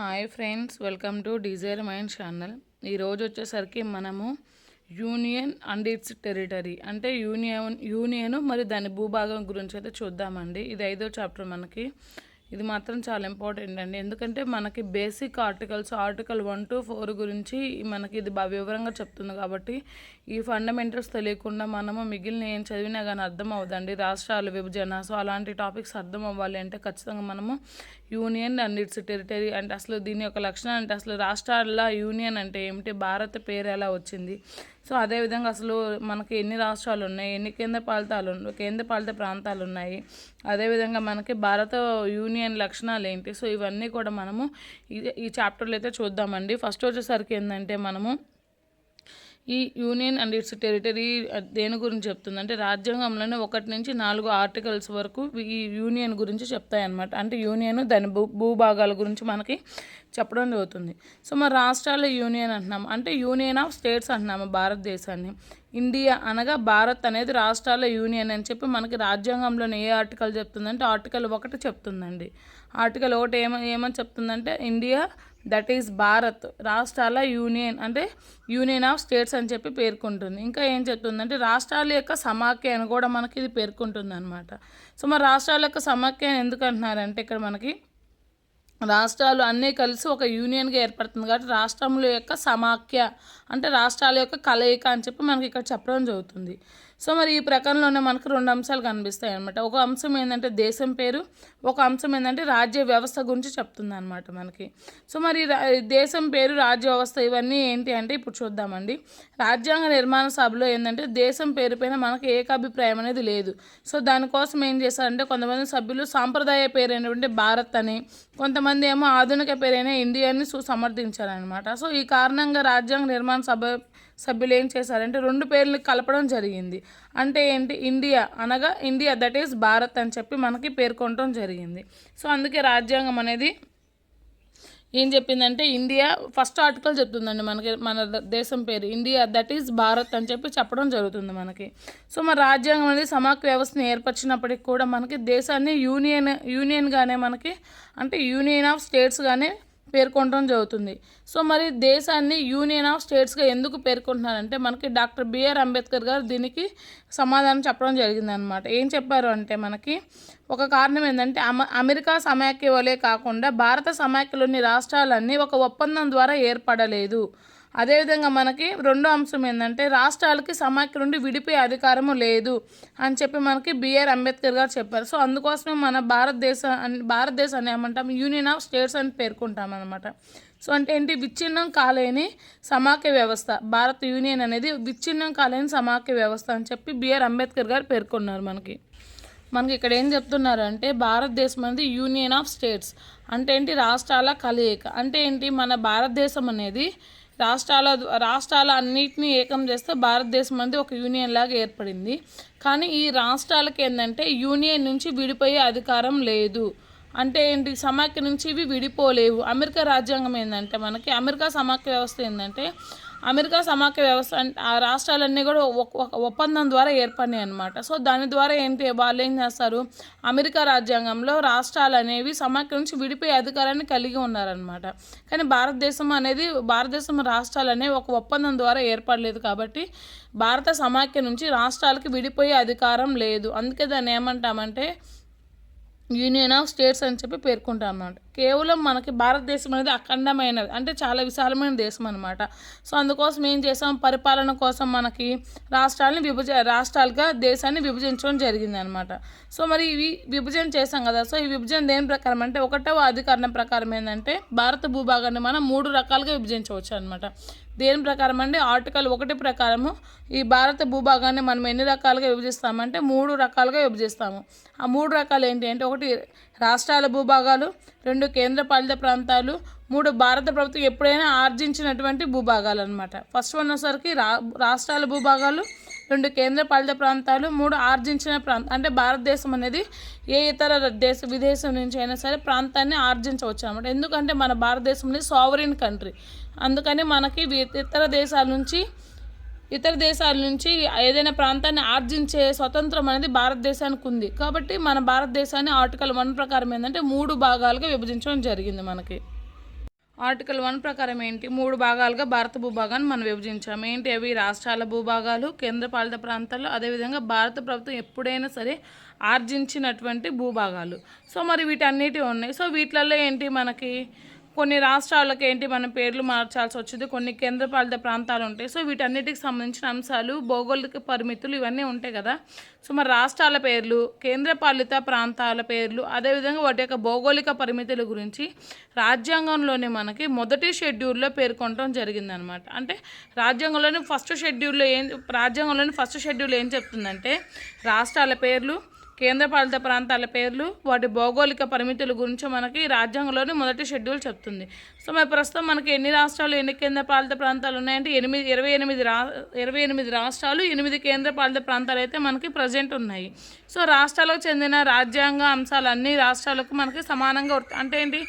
Hi friends welcome to desire mind channel. ఈరోజు వచ్చేసరికి మనము యూనియన్ అండ్ ఇట్స్ టెరిటరీ అంటే యూనియన్ యూనియన్ మరి దాని భూభాగం గురించి అయితే చూద్దామండి. ఇది ఐదో చాప్టర్ మనకి. ఇది మాత్రం చాలా ఇంపార్టెంట్ అండి. ఎందుకంటే మనకి basic articles article one two four గురించి మనకి ఇది బాగా వివరంగా చెప్తుంది కాబట్టి ఈ ఫండమెంటల్స్ తెలియకుండా మనము మిగిలిన ఏం చదివినా కానీ అర్థం అవ్వదండి. రాష్ట్రాల విభజన సో అలాంటి టాపిక్స్ అర్థం అవ్వాలి అంటే ఖచ్చితంగా మనము యూనియన్ అండ్ ఇట్స్ టెరిటరీ అంటే అసలు దీని యొక్క లక్షణం అంటే అసలు రాష్ట్రాల యూనియన్ అంటే ఏమిటి? భారత పేరు ఎలా వచ్చింది? సో అదేవిధంగా అసలు మనకి ఎన్ని రాష్ట్రాలు ఉన్నాయి? ఎన్ని కేంద్ర పాలితాలు కేంద్ర పాలిత ప్రాంతాలు ఉన్నాయి? అదేవిధంగా మనకి భారత యూనియన్ లక్షణాలు ఏంటి? సో ఇవన్నీ కూడా మనము ఈ చాప్టర్లో అయితే చూద్దామండి. ఫస్ట్ వచ్చేసరికి ఏంటంటే మనము ఈ యూనియన్ అండ్ ఇట్స్ టెరిటరీ దేని గురించి చెప్తుంది? అంటే రాజ్యాంగంలోనే ఒకటి నుంచి నాలుగు ఆర్టికల్స్ వరకు ఈ యూనియన్ గురించి చెప్తాయన్నమాట. అంటే యూనియన్ దాని భూ భూభాగాల గురించి మనకి చెప్పడం జరుగుతుంది. సో మరి రాష్ట్రాల యూనియన్ అంటున్నాము అంటే యూనియన్ ఆఫ్ స్టేట్స్ అంటున్నాము భారతదేశాన్ని. ఇండియా అనగా భారత్ అనేది రాష్ట్రాల యూనియన్ అని చెప్పి మనకి రాజ్యాంగంలోని ఏ ఆర్టికల్ చెప్తుందంటే ఆర్టికల్ ఒకటి చెప్తుందండి. ఆర్టికల్ ఒకటి ఏమ ఏమని చెప్తుందంటే ఇండియా దట్ ఈస్ భారత్ రాష్ట్రాల యూనియన్ అంటే యూనియన్ ఆఫ్ స్టేట్స్ అని చెప్పి పేర్కొంటుంది. ఇంకా ఏం చెప్తుందంటే రాష్ట్రాల యొక్క సమాఖ్య అని కూడా మనకి ఇది పేర్కొంటుంది అనమాట సో మరి రాష్ట్రాల యొక్క సమాఖ్య ఎందుకు అంటున్నారంటే ఇక్కడ మనకి రాష్ట్రాలు అన్నీ కలిసి ఒక యూనియన్గా ఏర్పడుతుంది కాబట్టి రాష్ట్రముల యొక్క సమాఖ్య అంటే రాష్ట్రాల యొక్క కలయిక అని చెప్పి మనకి ఇక్కడ చెప్పడం జరుగుతుంది. సో మరి ఈ ప్రకరణలోనే మనకు రెండు అంశాలు కనిపిస్తాయి అనమాట ఒక అంశం ఏంటంటే దేశం పేరు ఒక అంశం ఏంటంటే రాజ్య వ్యవస్థ గురించి చెప్తుంది అనమాట మనకి. సో మరి దేశం పేరు రాజ్య వ్యవస్థ ఇవన్నీ ఏంటి అంటే ఇప్పుడు చూద్దామండి. రాజ్యాంగ నిర్మాణ సభలో ఏంటంటే దేశం పేరు పైన మనకు ఏకాభిప్రాయం అనేది లేదు. సో దానికోసం ఏం చేశారంటే కొంతమంది సభ్యులు సాంప్రదాయ పేరు ఏంటంటే భారత్ అని కొంతమంది ఏమో ఆధునిక పేరైన ఇండియాని సమర్థించారనమాట సో ఈ కారణంగా రాజ్యాంగ నిర్మాణ సభ సభ్యులు ఏం చేశారంటే రెండు పేర్లు కలపడం జరిగింది. అంటే ఏంటి? ఇండియా అనగా ఇండియా దట్ ఈస్ భారత్ అని చెప్పి మనకి పేర్కొనడం జరిగింది. సో అందుకే రాజ్యాంగం అనేది ఏం చెప్పిందంటే ఇండియా ఫస్ట్ ఆర్టికల్ చెప్తుందండి మనకి మన దేశం పేరు. ఇండియా దట్ ఈస్ భారత్ అని చెప్పి చెప్పడం జరుగుతుంది మనకి. సో మన రాజ్యాంగం అనేది సమాఖ్య వ్యవస్థను ఏర్పరిచినప్పటికి కూడా మనకి దేశాన్ని యూనియన్ యూనియన్గానే మనకి అంటే యూనియన్ ఆఫ్ స్టేట్స్గానే పేర్కొనడం జరుగుతుంది. సో మరి దేశాన్ని యూనియన్ ఆఫ్ స్టేట్స్గా ఎందుకు పేర్కొంటున్నారంటే మనకి డాక్టర్ బిఆర్ అంబేద్కర్ గారు దీనికి సమాధానం చెప్పడం జరిగిందనమాట ఏం చెప్పారు అంటే మనకి ఒక కారణం ఏంటంటే అమ అమెరికా సమాఖ్య వలె కాకుండా భారత సమాఖ్యలోని రాష్ట్రాలన్నీ ఒక ఒప్పందం ద్వారా ఏర్పడలేదు. అదేవిధంగా మనకి రెండో అంశం ఏంటంటే రాష్ట్రాలకి సమాఖ్య నుండి విడిపోయే అధికారము లేదు అని చెప్పి మనకి బిఆర్ అంబేద్కర్ గారు చెప్పారు. సో అందుకోసమే మన భారతదేశ భారతదేశాన్ని ఏమంటాం యూనియన్ ఆఫ్ స్టేట్స్ అని పేర్కొంటాం అనమాట సో అంటే ఏంటి? విచ్ఛిన్నం కాలేని సమాఖ్య వ్యవస్థ. భారత యూనియన్ అనేది విచ్ఛిన్నం కాలేని సమాఖ్య వ్యవస్థ అని చెప్పి బిఆర్ అంబేద్కర్ గారు పేర్కొన్నారు మనకి. మనకి ఇక్కడ ఏం చెప్తున్నారు అంటే భారతదేశం అనేది యూనియన్ ఆఫ్ స్టేట్స్. అంటే ఏంటి? రాష్ట్రాల కలయిక. అంటే ఏంటి? మన భారతదేశం అనేది రాష్ట్రాల రాష్ట్రాల అన్నిటినీ ఏకం చేస్తే భారతదేశం అనేది ఒక యూనియన్ లాగా ఏర్పడింది. కానీ ఈ రాష్ట్రాలకి ఏంటంటే యూనియన్ నుంచి విడిపోయే అధికారం లేదు. అంటే ఏంటి? సమాఖ్య నుంచి ఇవి విడిపోలేవు. అమెరికా రాజ్యాంగం ఏంటంటే మనకి అమెరికా సమాఖ్య వ్యవస్థ ఏంటంటే అమెరికా సమాఖ్య వ్యవస్థ ఆ రాష్ట్రాలన్నీ కూడా ఒప్పందం ద్వారా ఏర్పడినాయి అనమాట సో దాని ద్వారా ఏంటి వాళ్ళు ఏం చేస్తారు? అమెరికా రాజ్యాంగంలో రాష్ట్రాలు అనేవి సమాఖ్య నుంచి విడిపోయే అధికారాన్ని కలిగి ఉన్నారనమాట కానీ భారతదేశం అనేది భారతదేశం రాష్ట్రాలు అనేవి ఒక ఒప్పందం ద్వారా ఏర్పడలేదు కాబట్టి భారత సమాఖ్య నుంచి రాష్ట్రాలకి విడిపోయే అధికారం లేదు. అందుకే దాన్ని ఏమంటామంటే యూనియన్ ఆఫ్ స్టేట్స్ అని చెప్పి పేర్కొంటాం అన్నమాట కేవలం మనకి భారతదేశం అనేది అఖండమైనది. అంటే చాలా విశాలమైన దేశం అనమాట సో అందుకోసం ఏం చేసాం? పరిపాలన కోసం మనకి రాష్ట్రాలని విభజ రాష్ట్రాలుగా దేశాన్ని విభజించడం జరిగింది అనమాట సో మరి ఇవి విభజన చేసాం కదా. సో ఈ విభజన దేని ప్రకారం అంటే ఒకటవ అధికరణ ప్రకారం ఏంటంటే భారత భూభాగాన్ని మనం మూడు రకాలుగా విభజించవచ్చు అనమాట దేని ప్రకారం అంటే ఆర్టికల్ ఒకటి ప్రకారము ఈ భారత భూభాగాన్ని మనం ఎన్ని రకాలుగా విభజిస్తామంటే మూడు రకాలుగా విభజిస్తాము. ఆ మూడు రకాలు ఏంటి అంటే ఒకటి రాష్ట్రాల భూభాగాలు రెండు కేంద్రపాలిత ప్రాంతాలు మూడు భారత ప్రభుత్వం ఎప్పుడైనా ఆర్జించినటువంటి భూభాగాలు అనమాట ఫస్ట్ వన్ వచ్చేసరికి రా రాష్ట్రాల భూభాగాలు రెండు కేంద్రపాలిత ప్రాంతాలు మూడు ఆర్జించిన ప్రాంతం అంటే భారతదేశం అనేది ఏ ఇతర దేశ విదేశం నుంచి అయినా సరే ప్రాంతాన్ని ఆర్జించవచ్చు అనమాట ఎందుకంటే మన భారతదేశం అనేది సావరిన్ కంట్రీ అందుకని మనకి ఇతర దేశాల నుంచి ఇతర దేశాల నుంచి ఏదైనా ప్రాంతాన్ని ఆర్జించే స్వతంత్రం అనేది భారతదేశానికి ఉంది. కాబట్టి మన భారతదేశాన్ని ఆర్టికల్ వన్ ప్రకారం ఏంటంటే మూడు భాగాలుగా విభజించడం జరిగింది మనకి. ఆర్టికల్ వన్ ప్రకారం ఏంటి? మూడు భాగాలుగా భారత భూభాగాన్ని మనం విభజించాం. ఏంటి? అవి రాష్ట్రాల భూభాగాలు కేంద్రపాలిత ప్రాంతాలు అదేవిధంగా భారత ప్రభుత్వం ఎప్పుడైనా సరే ఆర్జించినటువంటి భూభాగాలు. సో మరి వీటన్నిటి ఉన్నాయి. సో వీటిలలో ఏంటి మనకి కొన్ని రాష్ట్రాలకు ఏంటి మన పేర్లు మార్చాల్సి వచ్చింది కొన్ని కేంద్రపాలిత ప్రాంతాలు ఉంటాయి. సో వీటన్నిటికి సంబంధించిన అంశాలు భౌగోళిక పరిమితులు ఇవన్నీ ఉంటాయి కదా. సో మరి రాష్ట్రాల పేర్లు కేంద్రపాలిత ప్రాంతాల పేర్లు అదేవిధంగా వాటి యొక్క భౌగోళిక పరిమితుల గురించి రాజ్యాంగంలోనే మనకి మొదటి షెడ్యూల్లో పేర్కొనడం జరిగిందనమాట. అంటే రాజ్యాంగంలోని ఫస్ట్ షెడ్యూల్లో ఏం రాజ్యాంగంలోని ఫస్ట్ షెడ్యూల్ ఏం చెప్తుందంటే రాష్ట్రాల పేర్లు కేంద్రపాలిత ప్రాంతాల పేర్లు వాటి భౌగోళిక పరిమితుల గురించి మనకి రాజ్యాంగంలోని మొదటి షెడ్యూల్ చెప్తుంది. సో మరి ప్రస్తుతం మనకి ఎన్ని రాష్ట్రాలు ఎన్ని కేంద్రపాలిత ప్రాంతాలు ఉన్నాయంటే ఎనిమిది ఇరవై ఎనిమిది రా ఇరవై ఎనిమిది రాష్ట్రాలు ఎనిమిది కేంద్రపాలిత ప్రాంతాలు అయితే మనకి ప్రజెంట్ ఉన్నాయి. సో రాష్ట్రాలకు చెందిన రాజ్యాంగ అంశాలు అన్ని రాష్ట్రాలకు మనకి సమానంగా అంటే ఏంటి?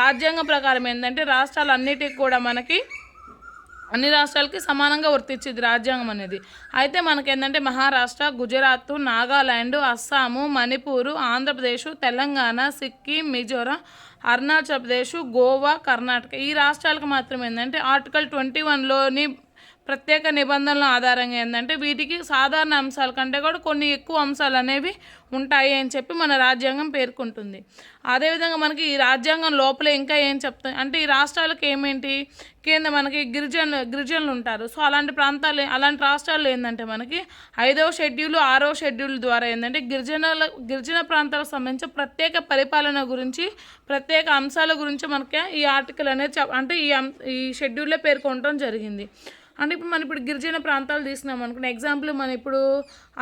రాజ్యాంగం ప్రకారం ఏంటంటే రాష్ట్రాలు అన్నిటికి కూడా మనకి అన్ని రాష్ట్రాలకి సమానంగా వర్తించింది రాజ్యాంగం అనేది. అయితే మనకేంటంటే మహారాష్ట్ర గుజరాత్ నాగాలాండ్ అస్సాము మణిపూరు ఆంధ్రప్రదేశ్ తెలంగాణ సిక్కిం మిజోరాం అరుణాచల్ ప్రదేశ్ గోవా కర్ణాటక ఈ రాష్ట్రాలకు మాత్రం ఏంటంటే ఆర్టికల్ ట్వంటీ వన్లోని ప్రత్యేక నిబంధనల ఆధారంగా ఏంటంటే వీటికి సాధారణ అంశాల కంటే కూడా కొన్ని ఎక్కువ అంశాలు అనేవి ఉంటాయి అని చెప్పి మన రాజ్యాంగం పేర్కొంటుంది. అదేవిధంగా మనకి ఈ రాజ్యాంగం లోపల ఇంకా ఏం చెప్తాయి అంటే ఈ రాష్ట్రాలకు ఏమేంటి? కింద మనకి గిరిజనులు గిరిజనులు ఉంటారు. సో అలాంటి ప్రాంతాలు అలాంటి రాష్ట్రాల్లో ఏంటంటే మనకి ఐదవ షెడ్యూల్ ఆరవ షెడ్యూల్ ద్వారా ఏంటంటే గిరిజనుల గిరిజన ప్రాంతాలకు సంబంధించి ప్రత్యేక పరిపాలన గురించి ప్రత్యేక అంశాల గురించి మనకి ఈ ఆర్టికల్ అనేది చెప్- అంటే ఈ అం- ఈ షెడ్యూల్లో పేర్కొనడం జరిగింది. అంటే ఇప్పుడు మనం ఇప్పుడు గిరిజన ప్రాంతాలు తీసుకున్నాం అనుకున్న ఎగ్జాంపుల్ మనం ఇప్పుడు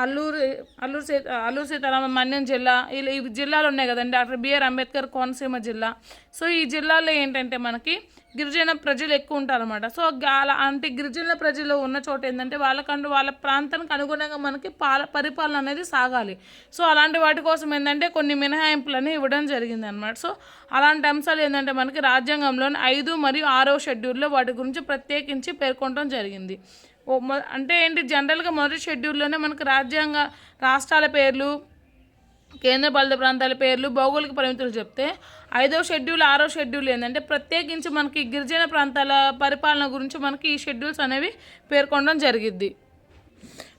అల్లూరు అల్లూరు సీ అల్లూరు సీతారామ మన్యం జిల్లా ఇలా ఈ జిల్లాలు ఉన్నాయి కదండి. డాక్టర్ బిఆర్ అంబేద్కర్ కోనసీమ జిల్లా. సో ఈ జిల్లాలో ఏంటంటే మనకి గిరిజన ప్రజలు ఎక్కువ ఉంటారన్నమాట. సో అలా అంటే గిరిజన ప్రజలు ఉన్న చోట ఏంటంటే వాళ్ళకంటూ వాళ్ళ ప్రాంతానికి అనుగుణంగా మనకి పాల పరిపాలన అనేది సాగాలి. సో అలాంటి వాటి కోసం ఏంటంటే కొన్ని మినహాయింపులని ఇవ్వడం జరిగింది అనమాట సో అలాంటి అంశాలు ఏంటంటే మనకి రాజ్యాంగంలోని ఐదు మరియు ఆరో షెడ్యూల్లో వాటి గురించి ప్రత్యేకించి పేర్కొనడం జరిగింది. అంటే ఏంటి జనరల్గా మొదటి షెడ్యూల్లోనే మనకి రాజ్యాంగ రాష్ట్రాల పేర్లు కేంద్రపాలిత ప్రాంతాల పేర్లు భౌగోళిక పరిమితులు చెప్తే ఐదో షెడ్యూల్ ఆరో షెడ్యూల్ ఏంటంటే ప్రత్యేకించి మనకి గిరిజన ప్రాంతాల పరిపాలన గురించి మనకి ఈ షెడ్యూల్స్ అనేవి పేర్కొనడం జరిగిద్ది.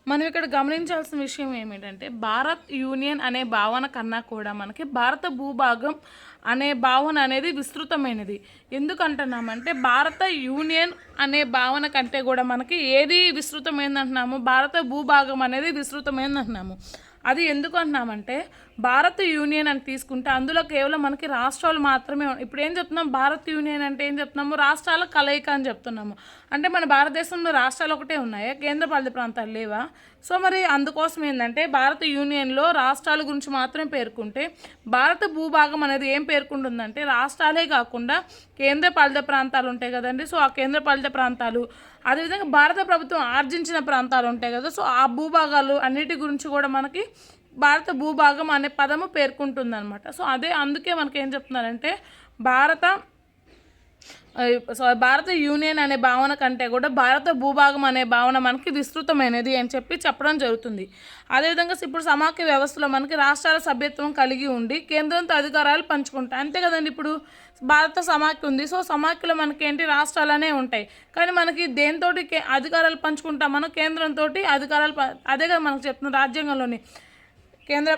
మనం ఇక్కడ గమనించాల్సిన విషయం ఏమిటంటే భారత్ యూనియన్ అనే భావన కన్నా కూడా మనకి భారత భూభాగం అనే భావన అనేది విస్తృతమైనది. ఎందుకంటున్నామంటే భారత యూనియన్ అనే భావన కంటే కూడా మనకి ఏది విస్తృతమైంది అంటున్నాము? భారత భూభాగం అనేది విస్తృతమైంది అంటున్నాము. అది ఎందుకు అంటున్నామంటే భారత యూనియన్ అని తీసుకుంటే అందులో కేవలం మనకి రాష్ట్రాలు మాత్రమే ఇప్పుడు ఏం చెప్తున్నాం? భారత్ యూనియన్ అంటే ఏం చెప్తున్నాము? రాష్ట్రాల కలయిక అని చెప్తున్నాము. అంటే మన భారతదేశంలో రాష్ట్రాలు ఒకటే ఉన్నాయా? కేంద్రపాలిత ప్రాంతాలు లేవా? సో మరి అందుకోసం ఏంటంటే భారత యూనియన్లో రాష్ట్రాల గురించి మాత్రమే పేర్కొంటే భారత భూభాగం అనేది ఏం పేర్కొంటుందంటే రాష్ట్రాలే కాకుండా కేంద్రపాలిత ప్రాంతాలు ఉంటాయి కదండి. సో ఆ కేంద్రపాలిత ప్రాంతాలు అదేవిధంగా భారత ప్రభుత్వం ఆర్జించిన ప్రాంతాలు ఉంటాయి కదా. సో ఆ భూభాగాలు అన్నిటి గురించి కూడా మనకి భారత భూభాగం అనే పదము పేర్కొంటుంది అనమాట సో అదే అందుకే మనకి ఏం చెప్తున్నారంటే భారత భారత యూనియన్ అనే భావన కంటే కూడా భారత భూభాగం అనే భావన మనకి విస్తృతమైనది అని చెప్పి చెప్పడం జరుగుతుంది. అదేవిధంగా ఇప్పుడు సమాఖ్య వ్యవస్థలో మనకి రాష్ట్రాల సభ్యత్వం కలిగి ఉండి కేంద్రంతో అధికారాలు పంచుకుంటాయి. అంతే కదండి ఇప్పుడు భారత సమాఖ్య ఉంది. సో సమాఖ్యలో మనకి ఏంటి? రాష్ట్రాలనే ఉంటాయి. కానీ మనకి దేనితోటి కే- అధికారాలు పంచుకుంటామనో కేంద్రంతో అధికారాలు ప- అదే కదా మనకు చెప్తున్న రాజ్యాంగంలోని కేంద్ర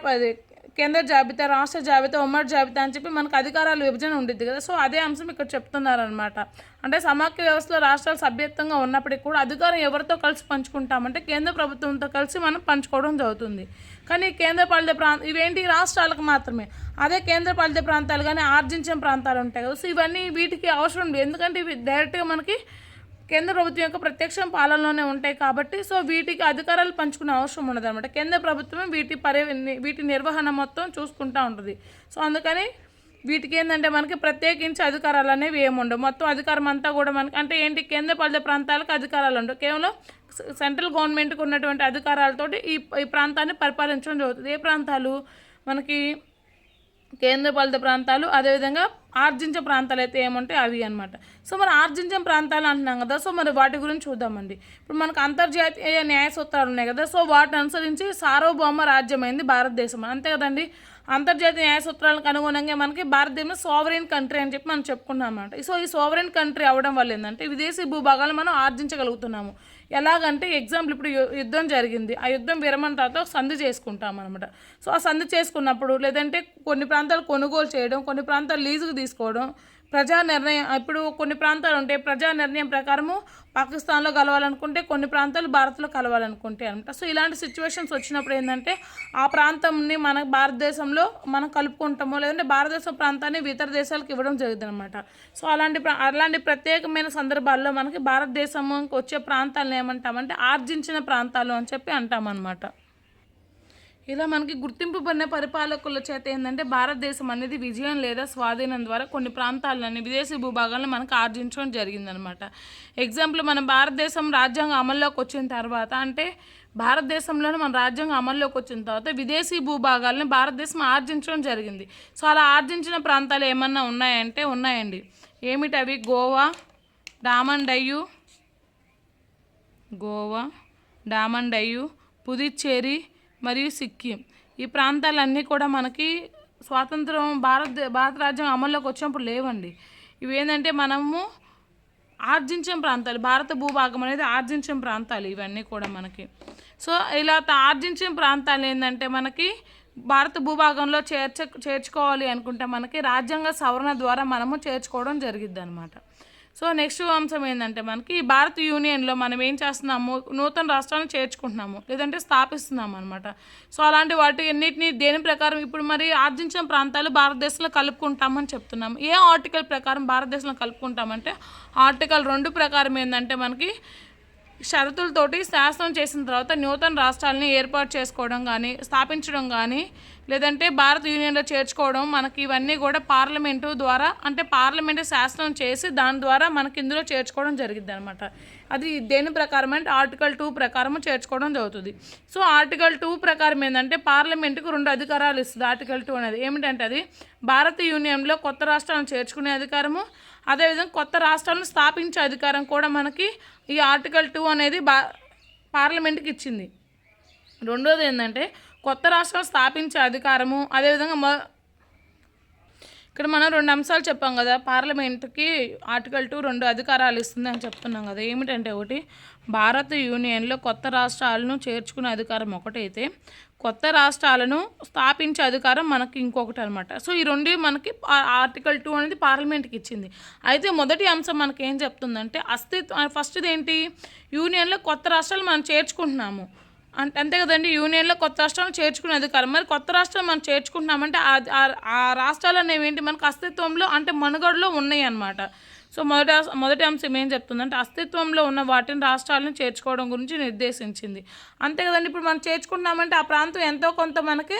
కేంద్ర జాబితా రాష్ట్ర జాబితా ఉమ్మడి జాబితా అని చెప్పి మనకు అధికారాల విభజన ఉండిద్ది కదా. సో అదే అంశం ఇక్కడ చెప్తున్నారనమాట అంటే సమాఖ్య వ్యవస్థలో రాష్ట్రాలు సభ్యత్వంగా ఉన్నప్పటికీ కూడా అధికారం ఎవరితో కలిసి పంచుకుంటామంటే కేంద్ర ప్రభుత్వంతో కలిసి మనం పంచుకోవడం జరుగుతుంది. కానీ కేంద్ర పాలిత ప్రాంత ఇవేంటి? రాష్ట్రాలకు మాత్రమే. అదే కేంద్ర పాలిత ప్రాంతాలు కానీ ఆర్జించిన ప్రాంతాలు ఉంటాయి కదా. సో ఇవన్నీ వీటికి అవసరం లేదు. ఎందుకంటే ఇవి డైరెక్ట్గా మనకి కేంద్ర ప్రభుత్వం యొక్క ప్రత్యక్ష పాలనలోనే ఉంటాయి కాబట్టి సో వీటికి అధికారాలు పంచుకునే అవసరం ఉండదు అనమాట కేంద్ర ప్రభుత్వమే వీటి పర్య వీటి నిర్వహణ మొత్తం చూసుకుంటూ ఉంటుంది. సో అందుకని వీటికి ఏంటంటే మనకి ప్రత్యేకించి అధికారాలు అనేవి ఏమి ఉండవు. మొత్తం అధికారం అంతా కూడా మనకి అంటే ఏంటి కేంద్ర పాలిత ప్రాంతాలకు అధికారాలు ఉండవు. కేవలం సెంట్రల్ గవర్నమెంట్కి ఉన్నటువంటి అధికారాలతోటి ఈ ఈ ప్రాంతాన్ని పరిపాలించడం జరుగుతుంది. ఏ ప్రాంతాలు? మనకి కేంద్రపాలిత ప్రాంతాలు అదేవిధంగా ఆర్జించే ప్రాంతాలు అయితే ఏముంటాయి? అవి అనమాట సో మరి ఆర్జించే ప్రాంతాలు అంటున్నాం కదా సో మరి వాటి గురించి చూద్దామండి. ఇప్పుడు మనకు అంతర్జాతీయ న్యాయ సూత్రాలు ఉన్నాయి కదా సో వాటిని అనుసరించి సార్వభౌమ రాజ్యమైంది భారతదేశం. అంతే కదండి? అంతర్జాతీయ న్యాయ సూత్రాలకు అనుగుణంగా మనకి భారతదేశం సోవరెన్ కంట్రీ అని చెప్పి మనం చెప్పుకున్నాం అనమాట సో ఈ సోవరెన్ కంట్రీ అవ్వడం వల్ల ఏంటంటే విదేశీ భూభాగాలు మనం ఆర్జించగలుగుతున్నాము. ఎలాగంటే ఎగ్జాంపుల్ ఇప్పుడు యు- యుద్ధం జరిగింది. ఆ యుద్ధం విరమణ తర్వాత ఒక సంధి చేసుకుంటాం అనమాట సో ఆ సంధి చేసుకున్నప్పుడు లేదంటే కొన్ని ప్రాంతాలు కొనుగోలు చేయడం కొన్ని ప్రాంతాలు లీజుకు తీసుకోవడం ప్రజా నిర్ణయం. ఇప్పుడు కొన్ని ప్రాంతాలు ఉంటాయి ప్రజా నిర్ణయం ప్రకారము పాకిస్తాన్లో కలవాలనుకుంటే కొన్ని ప్రాంతాలు భారత్లో కలవాలనుకుంటే అనమాట. సో ఇలాంటి సిచ్యువేషన్స్ వచ్చినప్పుడు ఏంటంటే ఆ ప్రాంతంని మన భారతదేశంలో మనం కలుపుకుంటామో లేదంటే భారతదేశం ప్రాంతాన్ని ఇతర దేశాలకు ఇవ్వడం జరుగుతుంది అనమాట సో అలాంటి అలాంటి ప్రత్యేకమైన సందర్భాల్లో మనకి భారతదేశంకి వచ్చే ప్రాంతాలను ఏమంటామంటే ఆర్జించిన ప్రాంతాలు అని చెప్పి అంటామన్నమాట. ఇలా మనకి గుర్తింపుబడిన పరిపాలకుల చేత ఏంటంటే భారతదేశం అనేది విజయం లేదా స్వాధీనం ద్వారా కొన్ని ప్రాంతాలని విదేశీ భూభాగాలను మనకు ఆర్జించడం జరిగిందనమాట. ఎగ్జాంపుల్ మన భారతదేశం రాజ్యాంగం అమల్లోకి వచ్చిన తర్వాత అంటే భారతదేశంలోనే మన రాజ్యాంగం అమల్లోకి వచ్చిన తర్వాత విదేశీ భూభాగాలను భారతదేశం ఆర్జించడం జరిగింది. సో అలా ఆర్జించిన ప్రాంతాలు ఏమన్నా ఉన్నాయంటే ఉన్నాయండి. ఏమిటి అవి? గోవా డామన్ డయ్యు గోవా డామన్ డయ్యు పుదుచ్చేరి మరియు సిక్కిం. ఈ ప్రాంతాలన్నీ కూడా మనకి స్వాతంత్రం భారత భారత రాజ్యం అమల్లోకి వచ్చినప్పుడు లేవండి. ఇవి ఏంటంటే మనము ఆర్జించిన ప్రాంతాలు భారత భూభాగం అనేది ఆర్జించిన ప్రాంతాలు ఇవన్నీ కూడా మనకి. సో ఇలా ఆర్జించిన ప్రాంతాలు ఏంటంటే మనకి భారత భూభాగంలో చేర్చ చేర్చుకోవాలి అనుకుంటే మనకి రాజ్యాంగ సవరణ ద్వారా మనము చేర్చుకోవడం జరిగిద్ది అనమాట సో నెక్స్ట్ అంశం ఏంటంటే మనకి ఈ భారత యూనియన్లో మనం ఏం చేస్తున్నాము? నూతన రాష్ట్రాలను చేర్చుకుంటున్నాము లేదంటే స్థాపిస్తున్నాము అనమాట సో అలాంటి వాటి ఎన్నిటిని దేని ప్రకారం ఇప్పుడు మరి ఆర్జించిన ప్రాంతాలు భారతదేశంలో కలుపుకుంటామని చెప్తున్నాము ఏ ఆర్టికల్ ప్రకారం భారతదేశంలో కలుపుకుంటామంటే ఆర్టికల్ రెండు ప్రకారం ఏంటంటే మనకి షరతులతోటి శాసనం చేసిన తర్వాత నూతన రాష్ట్రాలని ఏర్పాటు చేసుకోవడం కానీ స్థాపించడం కానీ లేదంటే భారత యూనియన్లో చేర్చుకోవడం మనకి ఇవన్నీ కూడా పార్లమెంటు ద్వారా అంటే పార్లమెంటు శాసనం చేసి దాని ద్వారా మనకి ఇందులో చేర్చుకోవడం జరిగింది అనమాట అది దేని ప్రకారం అంటే ఆర్టికల్ టూ ప్రకారం చేర్చుకోవడం జరుగుతుంది. సో ఆర్టికల్ టూ ప్రకారం ఏంటంటే పార్లమెంటుకు రెండు అధికారాలు ఇస్తుంది ఆర్టికల్ టూ అనేది. ఏమిటంటే అది భారత యూనియన్లో కొత్త రాష్ట్రాలను చేర్చుకునే అధికారము అదేవిధంగా కొత్త రాష్ట్రాలను స్థాపించే అధికారం కూడా మనకి ఈ ఆర్టికల్ టూ అనేది బా పార్లమెంట్కి ఇచ్చింది. రెండోది ఏంటంటే కొత్త రాష్ట్రాలు స్థాపించే అధికారము అదేవిధంగా మొ ఇక్కడ మనం రెండు అంశాలు చెప్పాం కదా పార్లమెంట్కి ఆర్టికల్ టూ రెండు అధికారాలు ఇస్తుంది అని చెప్తున్నాం కదా ఏమిటంటే ఒకటి భారత యూనియన్లో కొత్త రాష్ట్రాలను చేర్చుకునే అధికారం ఒకటైతే కొత్త రాష్ట్రాలను స్థాపించే అధికారం మనకి ఇంకొకటి అనమాట సో ఈ రెండు మనకి ఆర్టికల్ టూ అనేది పార్లమెంట్కి ఇచ్చింది. అయితే మొదటి అంశం మనకి ఏం చెప్తుందంటే అస్తిత్వం ఫస్ట్ది ఏంటి యూనియన్లో కొత్త రాష్ట్రాలు మనం చేర్చుకుంటున్నాము. అంతే కదండి యూనియన్లో కొత్త రాష్ట్రాలను చేర్చుకునే అధికారం. మరి కొత్త రాష్ట్రాలు మనం చేర్చుకుంటున్నామంటే ఆ- ఆ- ఆ రాష్ట్రాలు అనేవి ఏంటి మనకు అస్తిత్వంలో అంటే మనుగడలో ఉన్నాయి అన్నమాట సో మొదటి మొదటి అంశం ఏం చెప్తుందంటే అస్తిత్వంలో ఉన్న వాటిని రాష్ట్రాలను చేర్చుకోవడం గురించి నిర్దేశించింది. అంతే కదండి ఇప్పుడు మనం చేర్చుకుంటున్నామంటే ఆ ప్రాంతం ఎంతో కొంత మనకి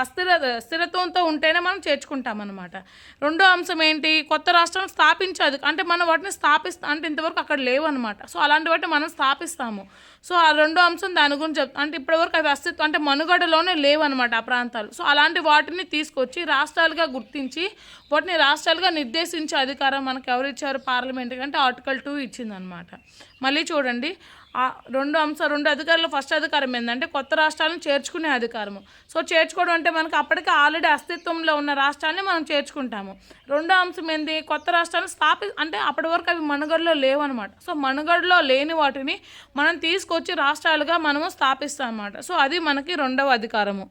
అస్థిర స్థిరత్వంతో ఉంటేనే మనం చేర్చుకుంటాం అనమాట రెండో అంశం ఏంటి? కొత్త రాష్ట్రం స్థాపించదు. అంటే మనం వాటిని స్థాపిస్తా అంటే ఇంతవరకు అక్కడ లేవు అనమాట సో అలాంటి వాటిని మనం స్థాపిస్తాము. సో ఆ రెండో అంశం దాని గురించి చెప్తా అంటే ఇప్పటివరకు అవి అస్తిత్వం అంటే మనుగడలోనే లేవు అనమాట ఆ ప్రాంతాలు. సో అలాంటి వాటిని తీసుకొచ్చి రాష్ట్రాలుగా గుర్తించి వాటిని రాష్ట్రాలుగా నిర్దేశించే అధికారం మనకు ఎవరు ఇచ్చారు పార్లమెంట్ అంటే ఆర్టికల్ టూ ఇచ్చిందనమాట మళ్ళీ చూడండి. రెండు అంశం రెండు అధికారులు ఫస్ట్ అధికారం ఏంటంటే కొత్త రాష్ట్రాలను చేర్చుకునే అధికారము. సో చేర్చుకోవడం అంటే మనకి అప్పటికే ఆల్రెడీ అస్తిత్వంలో ఉన్న రాష్ట్రాన్ని మనం చేర్చుకుంటాము. రెండో అంశం ఏంది? కొత్త రాష్ట్రాలను స్థాపి అంటే అప్పటి వరకు అవి మనుగడలో లేవన్నమాట సో మనుగడలో లేని వాటిని మనం తీసుకొచ్చి రాష్ట్రాలుగా మనము స్థాపిస్తాం అన్నమాట సో అది మనకి రెండవ అధికారము.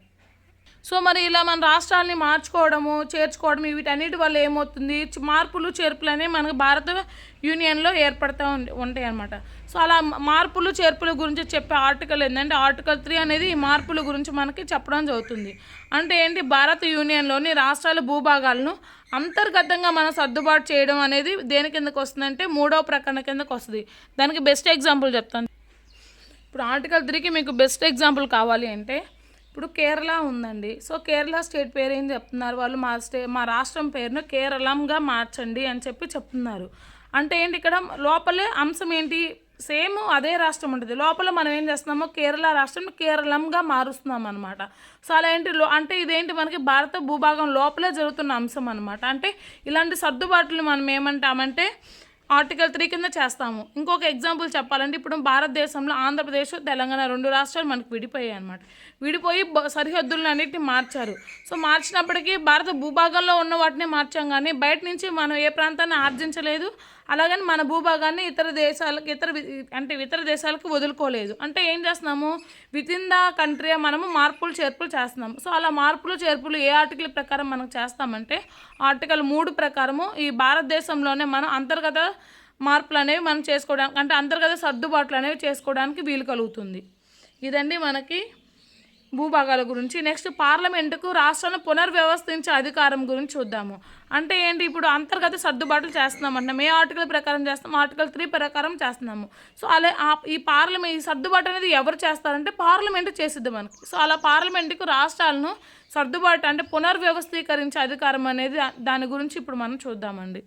సో మరి ఇలా మన రాష్ట్రాలని మార్చుకోవడము చేర్చుకోవడం వీటన్నిటి వల్ల ఏమవుతుంది? మార్పులు చేర్పులు అనేవి మనకు భారత యూనియన్లో ఏర్పడతా ఉం- ఉంటాయి అన్నమాట. సో అలా మార్పులు చేర్పుల గురించి చెప్పే ఆర్టికల్ ఏంటంటే ఆర్టికల్ త్రీ అనేది ఈ మార్పుల గురించి మనకి చెప్పడం జరుగుతుంది. అంటే ఏంటి? భారత యూనియన్లోని రాష్ట్రాల భూభాగాలను అంతర్గతంగా మనం సర్దుబాటు చేయడం అనేది దేని కిందకు వస్తుందంటే మూడవ ప్రకటన కిందకు వస్తుంది. దానికి బెస్ట్ ఎగ్జాంపుల్ చెప్తాను. ఇప్పుడు ఆర్టికల్ త్రీకి మీకు బెస్ట్ ఎగ్జాంపుల్ కావాలి అంటే ఇప్పుడు కేరళ ఉందండి. సో కేరళ స్టేట్ పేరు ఏం చెప్తున్నారు? వాళ్ళు మా స్టే మా రాష్ట్రం పేరును కేరళంగా మార్చండి అని చెప్పి చెప్తున్నారు. అంటే ఏంటి ఇక్కడ లోపలే అంశం ఏంటి? సేమ్ అదే రాష్ట్రం ఉంటుంది. లోపల మనం ఏం చేస్తున్నామో కేరళ రాష్ట్రం కేరళంగా మారుస్తున్నాం అనమాట సో అలా ఏంటి అంటే ఇదేంటి మనకి భారత భూభాగం లోపలే జరుగుతున్న అంశం అనమాట అంటే ఇలాంటి సర్దుబాట్లు మనం ఏమంటామంటే ఆర్టికల్ త్రీ కింద చేస్తాము. ఇంకొక ఎగ్జాంపుల్ చెప్పాలంటే ఇప్పుడు భారతదేశంలో ఆంధ్రప్రదేశ్ తెలంగాణ రెండు రాష్ట్రాలు మనకు విడిపోయాయి అనమాట విడిపోయి సరిహద్దులను అన్నిటిని మార్చారు. సో మార్చినప్పటికీ భారత భూభాగంలో ఉన్న వాటిని మార్చాం కానీ బయట నుంచి మనం ఏ ప్రాంతాన్ని ఆర్జించలేదు. అలాగని మన భూభాగాన్ని ఇతర దేశాలకు ఇతర అంటే ఇతర దేశాలకు వదులుకోలేదు. అంటే ఏం చేస్తున్నాము? విత్ ఇన్ ద కంట్రీ మనము మార్పులు చేర్పులు చేస్తున్నాము. సో అలా మార్పులు చేర్పులు ఏ ఆర్టికల్ ప్రకారం మనం చేస్తామంటే ఆర్టికల్ మూడు ప్రకారము ఈ భారతదేశంలోనే మనం అంతర్గత మార్పులు అనేవి మనం చేసుకోవడానికి అంటే అంతర్గత సర్దుబాట్లు అనేవి చేసుకోవడానికి వీలు కలుగుతుంది. ఇదండి మనకి భూభాగాల గురించి. నెక్స్ట్ పార్లమెంటుకు రాష్ట్రాలను పునర్వ్యవస్థించే అధికారం గురించి చూద్దాము. అంటే ఏంటి ఇప్పుడు అంతర్గత సర్దుబాట్లు చేస్తున్నాం అంటున్నాం ఏ ఆర్టికల్ ప్రకారం చేస్తాం ఆర్టికల్ త్రీ ప్రకారం చేస్తున్నాము. సో అలా ఆ- ఈ పార్లమెంట్ ఈ సర్దుబాటు అనేది ఎవరు చేస్తారంటే పార్లమెంట్ చేసిద్ది మనకి. సో అలా పార్లమెంటుకు రాష్ట్రాలను సర్దుబాటు అంటే పునర్వ్యవస్థీకరించే అధికారం అనేది దాని గురించి ఇప్పుడు మనం చూద్దామండి.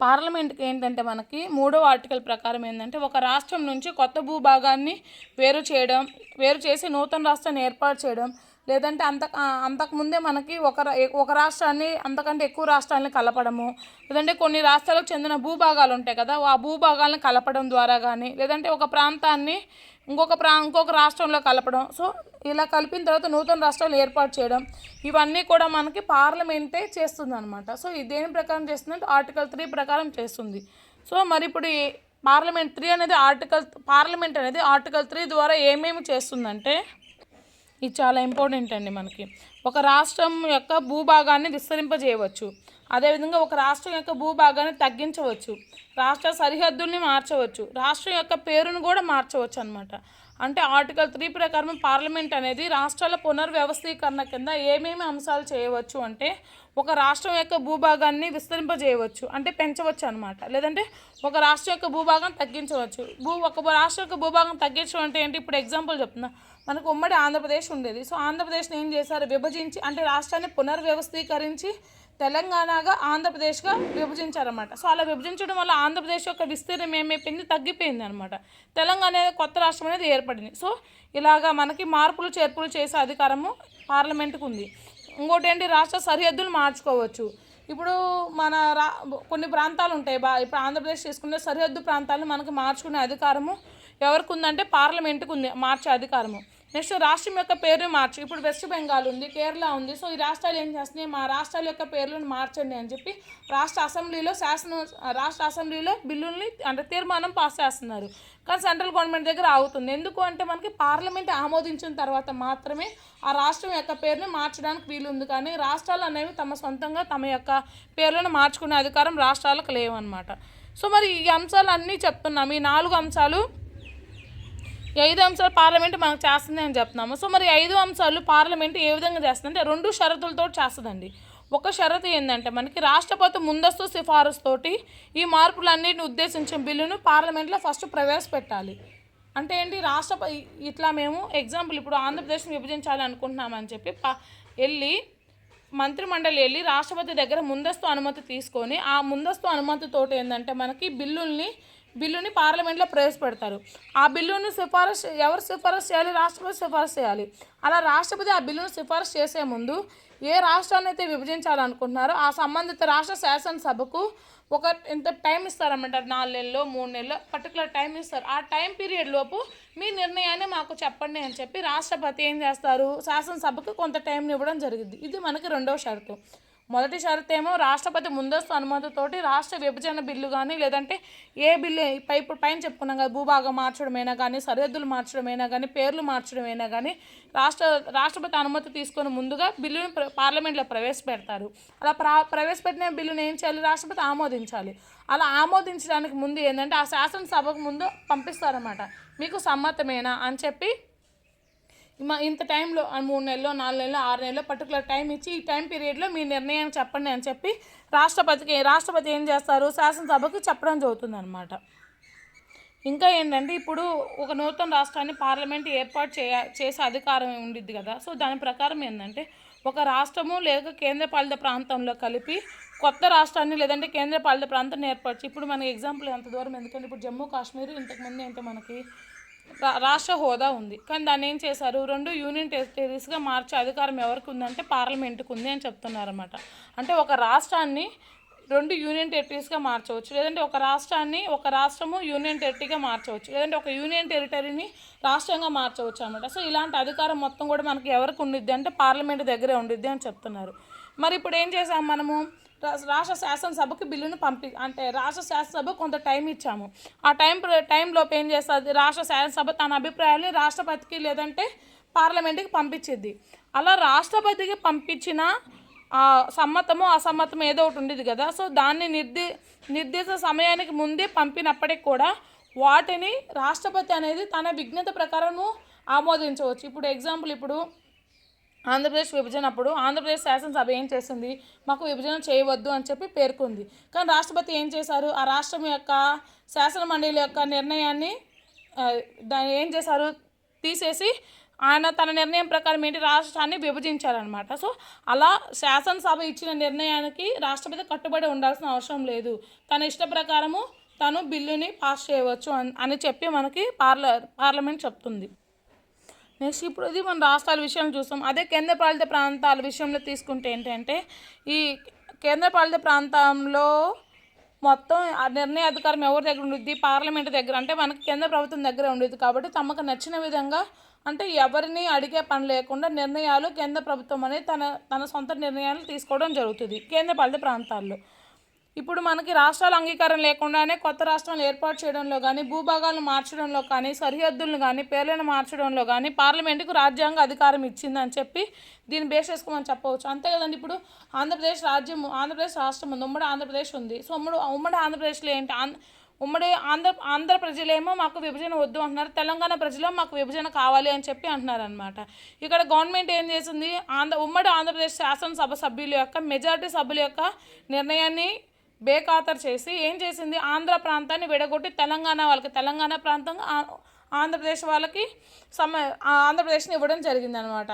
పార్లమెంట్కి ఏంటంటే మనకి మూడో ఆర్టికల్ ప్రకారం ఏంటంటే ఒక రాష్ట్రం నుంచి కొత్త భూభాగాన్ని వేరు చేయడం వేరు చేసి నూతన రాష్ట్రాన్ని ఏర్పాటు చేయడం లేదంటే అంత అంతకుముందే మనకి ఒక రా- ఒక రాష్ట్రాన్ని అంతకంటే ఎక్కువ రాష్ట్రాలని కలపడము. లేదంటే కొన్ని రాష్ట్రాలకు చెందిన భూభాగాలు ఉంటాయి కదా ఆ భూభాగాలను కలపడం ద్వారా కానీ లేదంటే ఒక ప్రాంతాన్ని ఇంకొక ప్రా ఇంకొక రాష్ట్రంలో కలపడం. సో ఇలా కలిపిన తర్వాత నూతన రాష్ట్రాలు ఏర్పాటు చేయడం ఇవన్నీ కూడా మనకి పార్లమెంటే చేస్తుంది అనమాట సో ఇది దేని ప్రకారం చేస్తుందంటే ఆర్టికల్ త్రీ ప్రకారం చేస్తుంది. సో మరి ఇప్పుడు పార్లమెంట్ త్రీ అనేది ఆర్టికల్ పార్లమెంట్ అనేది ఆర్టికల్ త్రీ ద్వారా ఏమేమి చేస్తుందంటే ఇది చాలా ఇంపార్టెంట్ అండి మనకి. ఒక రాష్ట్రం యొక్క భూభాగాన్ని విస్తరింపజేయవచ్చు. అదేవిధంగా ఒక రాష్ట్రం యొక్క భూభాగాన్ని తగ్గించవచ్చు. రాష్ట్ర సరిహద్దుల్ని మార్చవచ్చు. రాష్ట్రం యొక్క పేరును కూడా మార్చవచ్చు అనమాట అంటే ఆర్టికల్ త్రీ ప్రకారం పార్లమెంట్ అనేది రాష్ట్రాల పునర్వ్యవస్థీకరణ కింద ఏమేమి అంశాలు చేయవచ్చు అంటే ఒక రాష్ట్రం యొక్క భూభాగాన్ని విస్తరింపజేయవచ్చు. అంటే పెంచవచ్చు అనమాట లేదంటే ఒక రాష్ట్రం యొక్క భూభాగం తగ్గించవచ్చు. భూ ఒక రాష్ట్రం యొక్క భూభాగం తగ్గించడం అంటే ఏంటి? ఇప్పుడు ఎగ్జాంపుల్ చెప్తున్నా. మనకు ఉమ్మడి ఆంధ్రప్రదేశ్ ఉండేది. సో ఆంధ్రప్రదేశ్ని ఏం చేశారు? విభజించి అంటే రాష్ట్రాన్ని పునర్వ్యవస్థీకరించి తెలంగాణగా ఆంధ్రప్రదేశ్గా విభజించారన్నమాట. సో అలా విభజించడం వల్ల ఆంధ్రప్రదేశ్ యొక్క విస్తీర్ణం ఏమైపోయింది? తగ్గిపోయింది అనమాట తెలంగాణ అనేది కొత్త రాష్ట్రం అనేది ఏర్పడింది. సో ఇలాగా మనకి మార్పులు చేర్పులు చేసే అధికారము పార్లమెంట్కు ఉంది. ఇంకోటి ఏంటి రాష్ట్ర సరిహద్దులు మార్చుకోవచ్చు. ఇప్పుడు మన రా కొన్ని ప్రాంతాలు ఉంటాయి. బా ఇప్పుడు ఆంధ్రప్రదేశ్ తీసుకునే సరిహద్దు ప్రాంతాలను మనకి మార్చుకునే అధికారము ఎవరికి ఉందంటే పార్లమెంట్కి ఉంది మార్చే అధికారము. నెక్స్ట్ రాష్ట్రం యొక్క పేరు మార్చు. ఇప్పుడు వెస్ట్ బెంగాల్ ఉంది కేరళ ఉంది. సో ఈ రాష్ట్రాలు ఏం చేస్తున్నాయి? మా రాష్ట్రాల యొక్క పేర్లను మార్చండి అని చెప్పి రాష్ట్ర అసెంబ్లీలో శాసన రాష్ట్ర అసెంబ్లీలో బిల్లుల్ని అంటే తీర్మానం పాస్ చేస్తున్నారు. కానీ సెంట్రల్ గవర్నమెంట్ దగ్గర ఆగుతుంది. ఎందుకు అంటే మనకి పార్లమెంట్ ఆమోదించిన తర్వాత మాత్రమే ఆ రాష్ట్రం యొక్క పేరుని మార్చడానికి వీలుంది. కానీ రాష్ట్రాలు అనేవి తమ సొంతంగా తమ యొక్క పేర్లను మార్చుకునే అధికారం రాష్ట్రాలకు లేవన్నమాట. సో మరి ఈ అంశాలు అన్నీ చెప్తున్నాం. ఈ నాలుగు అంశాలు ఐదు అంశాలు పార్లమెంట్ మనకు చేస్తుంది అని చెప్తున్నాము. సో మరి ఐదు అంశాలు పార్లమెంట్ ఏ విధంగా చేస్తుందంటే రెండు షరతులతో చేస్తుందండి. ఒక షరతు ఏంటంటే మనకి రాష్ట్రపతి ముందస్తు సిఫారసు తోటి ఈ మార్పులన్నిటిని ఉద్దేశించిన బిల్లును పార్లమెంట్లో ఫస్ట్ ప్రవేశపెట్టాలి. అంటే ఏంటి? రాష్ట్రపతి ఇట్లా మేము ఎగ్జాంపుల్ ఇప్పుడు ఆంధ్రప్రదేశ్ని విభజించాలి అనుకుంటున్నామని చెప్పి ప వెళ్ళి మంత్రిమండలి వెళ్ళి రాష్ట్రపతి దగ్గర ముందస్తు అనుమతి తీసుకొని ఆ ముందస్తు అనుమతితోటి ఏంటంటే మనకి బిల్లుల్ని బిల్లుని పార్లమెంట్లో ప్రవేశపెడతారు. ఆ బిల్లును సిఫారసు ఎవరు సిఫారసు చేయాలి? రాష్ట్రపతి సిఫారసు చేయాలి. అలా రాష్ట్రపతి ఆ బిల్లును సిఫారసు చేసే ముందు ఏ రాష్ట్రాన్ని అయితే విభజించాలనుకుంటున్నారో ఆ సంబంధిత రాష్ట్ర శాసనసభకు ఒక ఇంత టైం ఇస్తారన్నమాట. నాలుగు నెలలు మూడు నెలలు పర్టికులర్ టైం ఇస్తారు. ఆ టైం పీరియడ్ లోపు మీ నిర్ణయాన్ని మాకు చెప్పండి అని చెప్పి రాష్ట్రపతి ఏం చేస్తారు? శాసనసభకు కొంత టైంని ఇవ్వడం జరిగింది. ఇది మనకి రెండవ షరతు. మొదటి షరత్ ఏమో రాష్ట్రపతి ముందస్తు అనుమతితోటి రాష్ట్ర విభజన బిల్లు కానీ లేదంటే ఏ బిల్లు పై ఇప్పుడు పైన చెప్పుకున్నాం కదా భూభాగం మార్చడమైనా కానీ సరిహద్దులు మార్చడమైనా కానీ పేర్లు మార్చడమైనా కానీ రాష్ట్ర రాష్ట్రపతి అనుమతి తీసుకొని ముందుగా బిల్లును పార్లమెంట్లో ప్రవేశపెడతారు. అలా ప్రా ప్రవేశపెట్టిన బిల్లును ఏం చేయాలి? రాష్ట్రపతి ఆమోదించాలి. అలా ఆమోదించడానికి ముందు ఏంటంటే ఆ శాసనసభకు ముందు పంపిస్తారన్నమాట. మీకు సమ్మతమేనా అని చెప్పి మా ఇంత టైంలో మూడు నెలలో నాలుగు నెలలో ఆరు నెలలో పర్టికులర్ టైం ఇచ్చి ఈ టైం పీరియడ్లో మీ నిర్ణయాన్ని చెప్పండి అని చెప్పి రాష్ట్రపతికి రాష్ట్రపతి ఏం చేస్తారు? శాసనసభకు చెప్పడం జరుగుతుందన్నమాట. ఇంకా ఏంటంటే ఇప్పుడు ఒక నూతన రాష్ట్రాన్ని పార్లమెంట్ ఏర్పాటు చేయ చేసే అధికారం ఉండిద్ది కదా. సో దాని ప్రకారం ఏంటంటే ఒక రాష్ట్రము లేక కేంద్రపాలిత ప్రాంతంలో కలిపి కొత్త రాష్ట్రాన్ని లేదంటే కేంద్రపాలిత ప్రాంతాన్ని ఏర్పరచి ఇప్పుడు మనకి ఎగ్జాంపుల్ ఎంత దూరం ఎందుకంటే ఇప్పుడు జమ్మూ కాశ్మీర్ ఇంతకుముందు అంటే మనకి రాష్ట్ర హోదా ఉంది. కానీ దాన్ని ఏం చేశారు? రెండు యూనియన్ టెరిటరీస్గా మార్చే అధికారం ఎవరికి ఉందంటే పార్లమెంట్కి ఉంది అని చెప్తున్నారన్నమాట. అంటే ఒక రాష్ట్రాన్ని రెండు యూనియన్ టెరిటరీస్గా మార్చవచ్చు. లేదంటే ఒక రాష్ట్రాన్ని ఒక రాష్ట్రము యూనియన్ టెరిటరీగా మార్చవచ్చు. లేదంటే ఒక యూనియన్ టెరిటరీని రాష్ట్రంగా మార్చవచ్చు అనమాట సో ఇలాంటి అధికారం మొత్తం కూడా మనకి ఎవరికి ఉండిద్ది అంటే పార్లమెంట్ దగ్గరే ఉండిద్ది అని చెప్తున్నారు. మరి ఇప్పుడు ఏం చేసాం మనము? రాష్ట్ర శాసనసభకు బిల్లును పంపి అంటే రాష్ట్ర శాసనసభ కొంత టైం ఇచ్చాము. ఆ టైం టైంలో టైంలోపు ఏం చేస్తుంది? రాష్ట్ర శాసనసభ తన అభిప్రాయాన్ని రాష్ట్రపతికి లేదంటే పార్లమెంట్కి పంపించిద్ది. అలా రాష్ట్రపతికి పంపించిన ఆ సమ్మతము అసమ్మతము ఏదో ఒకటి ఉండేది కదా. సో దాన్ని నిర్ది నిర్దిష్ట సమయానికి ముందే పంపినప్పటికి కూడా వాటిని రాష్ట్రపతి అనేది తన విజ్ఞత ప్రకారము ఆమోదించవచ్చు. ఇప్పుడు ఎగ్జాంపుల్ ఇప్పుడు ఆంధ్రప్రదేశ్ విభజన అప్పుడు ఆంధ్రప్రదేశ్ శాసనసభ ఏం చేసింది? మాకు విభజన చేయవద్దు అని చెప్పి పేర్కొంది. కానీ రాష్ట్రపతి ఏం చేశారు? ఆ రాష్ట్రం యొక్క శాసన మండలి యొక్క నిర్ణయాన్ని దాన్ని ఏం చేశారు? తీసేసి ఆయన తన నిర్ణయం ప్రకారం ఏంటి? రాష్ట్రాన్ని విభజించారనమాట సో అలా శాసనసభ ఇచ్చిన నిర్ణయానికి రాష్ట్రపతి కట్టుబడి ఉండాల్సిన అవసరం లేదు. తన ఇష్ట ప్రకారము తను బిల్లుని పాస్ చేయవచ్చు అని అని చెప్పి మనకి పార్ల పార్లమెంట్ చెప్తుంది. నెక్స్ట్ ఇప్పుడు ఇది మన రాష్ట్రాల విషయంలో చూస్తాం. అదే కేంద్రపాలిత ప్రాంతాల విషయంలో తీసుకుంటే ఏంటంటే ఈ కేంద్రపాలిత ప్రాంతంలో మొత్తం ఆ నిర్ణయ అధికారం ఎవరి దగ్గర ఉండిద్ది? పార్లమెంట్ దగ్గర. అంటే మనకి కేంద్ర ప్రభుత్వం దగ్గర ఉండేది కాబట్టి తమకు నచ్చిన విధంగా అంటే ఎవరిని అడిగే పని లేకుండా నిర్ణయాలు కేంద్ర ప్రభుత్వం అనేది తన తన సొంత నిర్ణయాలు తీసుకోవడం జరుగుతుంది కేంద్రపాలిత ప్రాంతాల్లో. ఇప్పుడు మనకి రాష్ట్రాల అంగీకారం లేకుండానే కొత్త రాష్ట్రాలు ఏర్పాటు చేయడంలో కానీ భూభాగాలను మార్చడంలో కానీ సరిహద్దులను కానీ పేర్లను మార్చడంలో కానీ పార్లమెంటుకు రాజ్యాంగ అధికారం ఇచ్చిందని చెప్పి దీన్ని బేస్ చేసుకోమని చెప్పవచ్చు. అంతే కదండి ఇప్పుడు ఆంధ్రప్రదేశ్ రాజ్యం ఆంధ్రప్రదేశ్ రాష్ట్రం ఉంది. ఉమ్మడి ఆంధ్రప్రదేశ్ ఉంది. సో ఉమ్మడి ఉమ్మడి ఆంధ్రప్రదేశ్లో ఏంటి? ఆంధ్ర ఉమ్మడి ఆంధ్ర ఆంధ్ర ప్రజలేమో మాకు విభజన వద్దు అంటున్నారు. తెలంగాణ ప్రజలు మాకు విభజన కావాలి అని చెప్పి అంటున్నారు అనమాట ఇక్కడ గవర్నమెంట్ ఏం చేసింది? ఆంధ్ర ఉమ్మడి ఆంధ్రప్రదేశ్ శాసనసభ సభ్యుల యొక్క మెజారిటీ సభ్యుల యొక్క నిర్ణయాన్ని బేఖాతర్ చేసి ఏం చేసింది? ఆంధ్ర ప్రాంతాన్ని విడగొట్టి తెలంగాణ వాళ్ళకి తెలంగాణ ప్రాంతంగా ఆంధ్రప్రదేశ్ వాళ్ళకి సమ ఆంధ్రప్రదేశ్ని ఇవ్వడం జరిగింది అనమాట